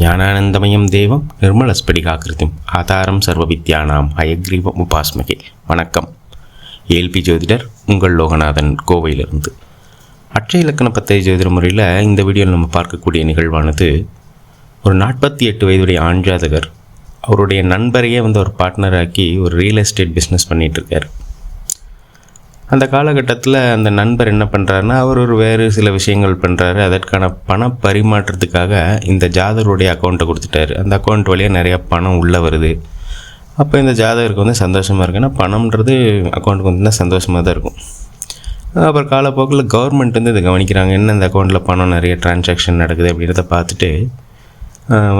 ஞானானந்தமயம் தேவம் நிர்மலஸ்படிகாக்கிருத்திம் ஆதாரம் சர்வ வித்யானாம் ஹயக்ரீவம் உபாஸ்மகே. வணக்கம். ஏல்பி ஜோதிடர் உங்கள் லோகநாதன் கோவையிலிருந்து. அட்சய இலக்கண பத்தை ஜோதிட முறையில் இந்த வீடியோவில் நம்ம பார்க்கக்கூடிய நிகழ்வானது ஒரு நாற்பத்தி எட்டு வயதுடைய ஆண் ஜாதகர் அவருடைய நண்பரையே வந்து ஒரு பார்ட்னராக்கி ஒரு ரியல் எஸ்டேட் பிஸ்னஸ் பண்ணிகிட்ருக்கார் அந்த காலகட்டத்தில் அந்த நண்பர் என்ன பண்ணுறாருன்னா அவர் ஒரு வேறு சில விஷயங்கள் பண்ணுறாரு அதற்கான பண பரிமாற்றத்துக்காக இந்த ஜாதகருடைய அக்கௌண்ட்டை கொடுத்துட்டாரு. அந்த அக்கௌண்ட் வழியாக நிறையா பணம் உள்ளே வருது. அப்போ இந்த ஜாதகருக்கு வந்து சந்தோஷமாக இருக்குன்னா பணம்ன்றது அக்கௌண்ட்டுக்கு வந்து சந்தோஷமாக தான் இருக்கும். அப்புறம் காலப்போக்கில் கவர்மெண்ட் வந்து இதை கவனிக்கிறாங்க. என்ன இந்த அக்கௌண்ட்டில் பணம் நிறைய டிரான்சாக்ஷன் நடக்குது அப்படின்றத பார்த்துட்டு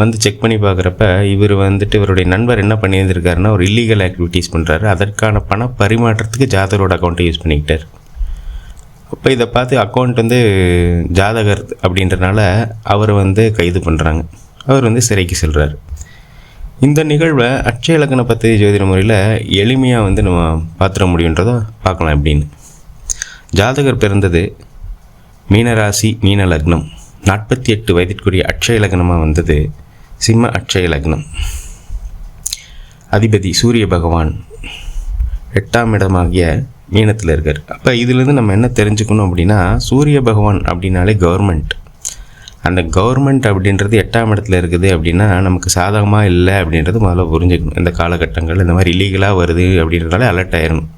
வந்து செக் பண்ணி பார்க்குறப்ப இவர் வந்துட்டு இவருடைய நண்பர் என்ன பண்ணியிருந்திருக்காருன்னா ஒரு இல்லீகல் ஆக்டிவிட்டீஸ் பண்ணுறாரு அதற்கான பண பரிமாற்றத்துக்கு ஜாதகரோட அக்கௌண்ட்டை யூஸ் பண்ணிக்கிட்டார். அப்போ இதை பார்த்து அக்கௌண்ட் வந்து ஜாதகர் அப்படின்றனால அவரை வந்து கைது பண்ணுறாங்க அவர் வந்து சிறைக்கு செல்கிறார் இந்த நிகழ்வை அட்சய இலக்கண பத்திரி ஜோதிட முறையில் எளிமையாக வந்து நம்ம பார்த்துட முடியுன்றதை பார்க்கலாம் எப்படின்னு. ஜாதகர் பிறந்தது மீனராசி மீன லக்னம். நாற்பத்தி எட்டு வயதிற்குரிய அட்சய லக்னமாக வந்தது. சிம்ம அட்சய லக்னம். அதிபதி சூரிய பகவான் எட்டாம் இடமாகிய மீனத்தில் இருக்கார். அப்போ இதுலேருந்து நம்ம என்ன தெரிஞ்சுக்கணும் அப்படின்னா சூரிய பகவான் அப்படின்னாலே கவர்மெண்ட் அந்த கவர்மெண்ட் அப்படின்றது எட்டாம் இடத்துல இருக்குது அப்படின்னா நமக்கு சாதகமாக இல்லை அப்படின்றது முதல்ல புரிஞ்சுக்கணும். இந்த காலகட்டங்கள் இந்த மாதிரி இல்லீகலாக வருது அப்படின்றதால அலர்ட் ஆயிடணும்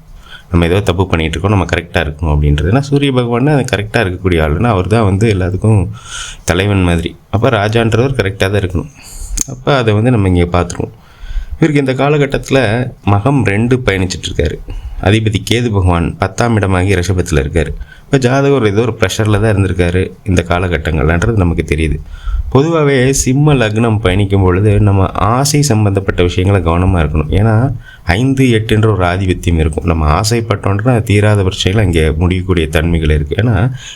நம்ம ஏதோ தப்பு பண்ணிகிட்டு இருக்கோம் நம்ம கரெக்டாக இருக்கணும் அப்படின்றது. ஏன்னா சூரிய பகவான் அது கரெக்டாக இருக்கக்கூடிய ஆளுன்னா அவர் தான் வந்து எல்லாத்துக்கும் தலைவன் மாதிரி. அப்போ ராஜான்றவர் கரெக்டாக தான் இருக்கணும். அப்போ அதை வந்து நம்ம இங்கே பார்த்துருவோம். இவருக்கு இந்த காலகட்டத்தில் மகம் ரெண்டு பயணிச்சிட்ருக்காரு. அதிபதி கேது பகவான் பத்தாம் இடமாகி ரிஷபத்தில் இருக்கார். இப்போ ஜாதகர் ஏதோ ஒரு ப்ரெஷரில் தான் இருந்திருக்காரு இந்த காலகட்டங்கள்ன்றது நமக்கு தெரியுது. பொதுவாகவே சிம்ம லக்னம் பயணிக்கும் பொழுது நம்ம ஆசை சம்பந்தப்பட்ட விஷயங்களை கவனமாக இருக்கணும். ஏன்னா ஐந்து எட்டுன்ற ஒரு ஆதிபத்தியம் இருக்கும். நம்ம ஆசைப்பட்டோன்றா தீராத பிரச்சனைகள் அங்கே முடியக்கூடிய தன்மைகள் இருக்குது ஏன்னா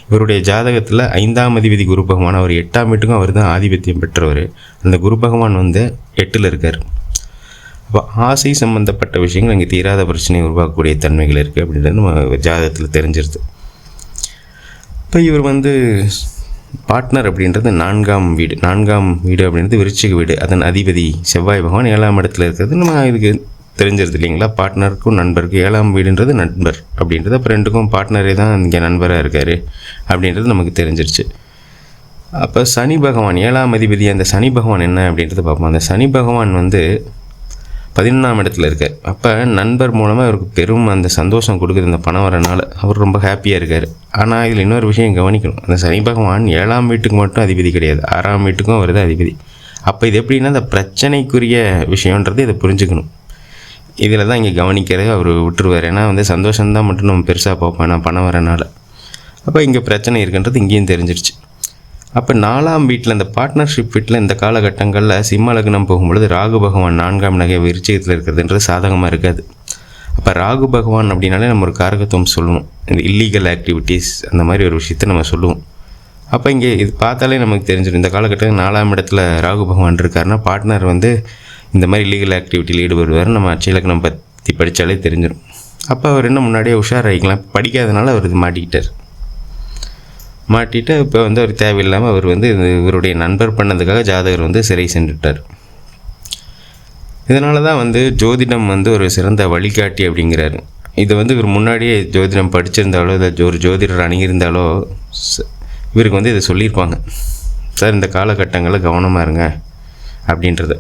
இவருடைய ஜாதகத்தில் ஐந்தாம் அதிபதி குரு பகவான் அவர் எட்டாம் வீட்டுக்கும் அவர் தான் ஆதிபத்தியம் பெற்றவர். அந்த குரு பகவான் வந்து எட்டில் இருக்கார். அப்போ ஆசை சம்மந்தப்பட்ட விஷயங்கள் அங்கே தீராத பிரச்சனையை உருவாக்கக்கூடிய தன்மைகள் இருக்குது அப்படின்றது நம்ம ஜாதகத்தில் தெரிஞ்சிருது. இப்போ இவர் வந்து பார்ட்னர் அப்படின்றது நான்காம் வீடு. நான்காம் வீடு அப்படின்றது விருச்சிக வீடு. அதன் அதிபதி செவ்வாய் பகவான் ஏழாம் இடத்துல இருக்கிறது. நம்ம இதுக்கு தெரிஞ்சிருது இல்லைங்களா? பார்ட்னருக்கும் நண்பருக்கும் ஏழாம் வீடுன்றது நண்பர் அப்படின்றது. அப்போ ரெண்டுக்கும் பார்ட்னரே தான் இங்கே நண்பராக இருக்கார் அப்படின்றது நமக்கு தெரிஞ்சிருச்சு. அப்போ சனி பகவான் ஏழாம் அதிபதி அந்த சனி பகவான் என்ன அப்படின்றத பார்ப்போம். அந்த சனி பகவான் வந்து பதினொன்றாம் இடத்துல இருக்கார். அப்போ நண்பர் மூலமாக அவருக்கு பெரும் அந்த சந்தோஷம் கொடுக்குது. இந்த பணம் வரனால அவர் ரொம்ப ஹாப்பியாக இருக்கார். ஆனால் இதில் இன்னொரு விஷயம் கவனிக்கணும். அந்த சனி பகவான் ஏழாம் வீட்டுக்கு மட்டும் அதிபதி கிடையாது. ஆறாம் வீட்டுக்கும் அவர் தான் அதிபதி. அப்போ இது எப்படின்னா அந்த பிரச்சனைக்குரிய விஷயன்றது இதை புரிஞ்சுக்கணும். இதில் தான் இங்கே கவனிக்கிறது அவர் விட்டுருவார். ஏன்னா வந்து சந்தோஷம்தான் மட்டும் நம்ம பெருசாக பார்ப்போம். நான் பணம் வரனால. அப்போ இங்கே பிரச்சனை இருக்குன்றது இங்கேயும் தெரிஞ்சிருச்சு. அப்போ நாலாம் வீட்டில் இந்த பார்ட்னர்ஷிப் வீட்டில் இந்த காலகட்டங்களில் சிம்ம லக்னம் போகும்பொழுது ராகு பகவான் நான்காம் நகை விருச்சயத்தில் இருக்கிறதுன்றது சாதகமாக இருக்காது. அப்போ ராகு பகவான் அப்படின்னாலே நம்ம ஒரு காரகத்துவம் சொல்லுவோம் இந்த இல்லீகல் ஆக்டிவிட்டீஸ் அந்த மாதிரி ஒரு விஷயத்தை நம்ம சொல்லுவோம். அப்போ இங்கே இது பார்த்தாலே நமக்கு தெரிஞ்சிடும். இந்த காலகட்டத்தில் நாலாம் இடத்துல ராகு பகவான் இருக்காருன்னா பார்ட்னர் வந்து இந்த மாதிரி லீகல் ஆக்டிவிட்டியில் ஈடுபடுவார். நம்ம அச்சலக்கணம் பற்றி படித்தாலே தெரிஞ்சிடும் அப்போ அவர் என்ன முன்னாடியே உஷாராகிக்கலாம் படிக்காதனால அவர் இது மாட்டிக்கிட்டார். மாட்டிட்டு இப்போ வந்து அவர் தேவையில்லாமல் அவர் வந்து இது இவருடைய நண்பர் பண்ணதுக்காக ஜாதகர் வந்து சிறை சென்றுட்டார். இதனால தான் வந்து ஜோதிடம் வந்து ஒரு சிறந்த வழிகாட்டி அப்படிங்கிறாரு. இதை வந்து இவர் முன்னாடியே ஜோதிடம் படிச்சிருந்தாலோ இதை ஒரு ஜோதிடர் அணுகியிருந்தாலோ இவருக்கு வந்து இதை சொல்லியிருப்பாங்க. சார் இந்த காலகட்டங்களில் கவனமாக இருங்க அப்படின்றது.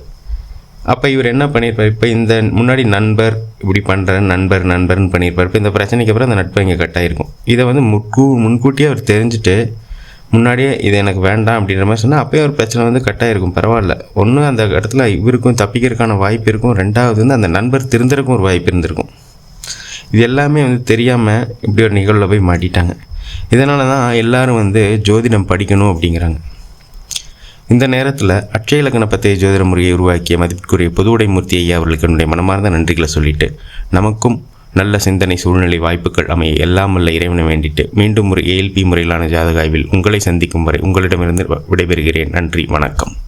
அப்போ இவர் என்ன பண்ணியிருப்பார்? இப்போ இந்த முன்னாடி நண்பர் இப்படி பண்ணுறேன் நண்பர் நண்பர்னு பண்ணியிருப்பார். இப்போ இந்த பிரச்சனைக்கு அப்புறம் அந்த நட்பு இங்கே கட்டாயிருக்கும் இதை வந்து முன்கூ முன்கூட்டியே அவர் தெரிஞ்சுட்டு முன்னாடியே இது எனக்கு வேண்டாம் அப்படின்ற மாதிரி சொன்னால் அப்போயே ஒரு பிரச்சனை வந்து கட்டாயிருக்கும் பரவாயில்ல. ஒன்று அந்த இடத்துல இவருக்கும் தப்பிக்கிறதுக்கான வாய்ப்பு இருக்கும். ரெண்டாவது வந்து அந்த நண்பர் திருந்தறக்கும் ஒரு வாய்ப்பு இருந்திருக்கும். இது எல்லாமே வந்து தெரியாமல் இப்படி ஒரு நிகழ்வில் போய் மாட்டிட்டாங்க. இதனால தான் எல்லோரும் வந்து ஜோதிடம் படிக்கணும் அப்படிங்கிறாங்க. இந்த நேரத்தில் அட்சய லக்ன பத்திய ஜோதிட முறையை உருவாக்கிய மதிப்பிற்குரிய புதுவுடை மூர்த்தி ஐயா அவர்களுக்கு என்னுடைய மனமார்ந்த நன்றிகளை சொல்லிட்டு நமக்கும் நல்ல சிந்தனை சூழ்நிலை வாய்ப்புகள் அமைய எல்லாம் வல்ல இறைவனை வேண்டிட்டு மீண்டும் ஒரு ஏஎல்பி முறையிலான ஜாதக ஆய்வில் உங்களை சந்திக்கும் வரை உங்களிடமிருந்து விடைபெறுகிறேன். நன்றி வணக்கம்.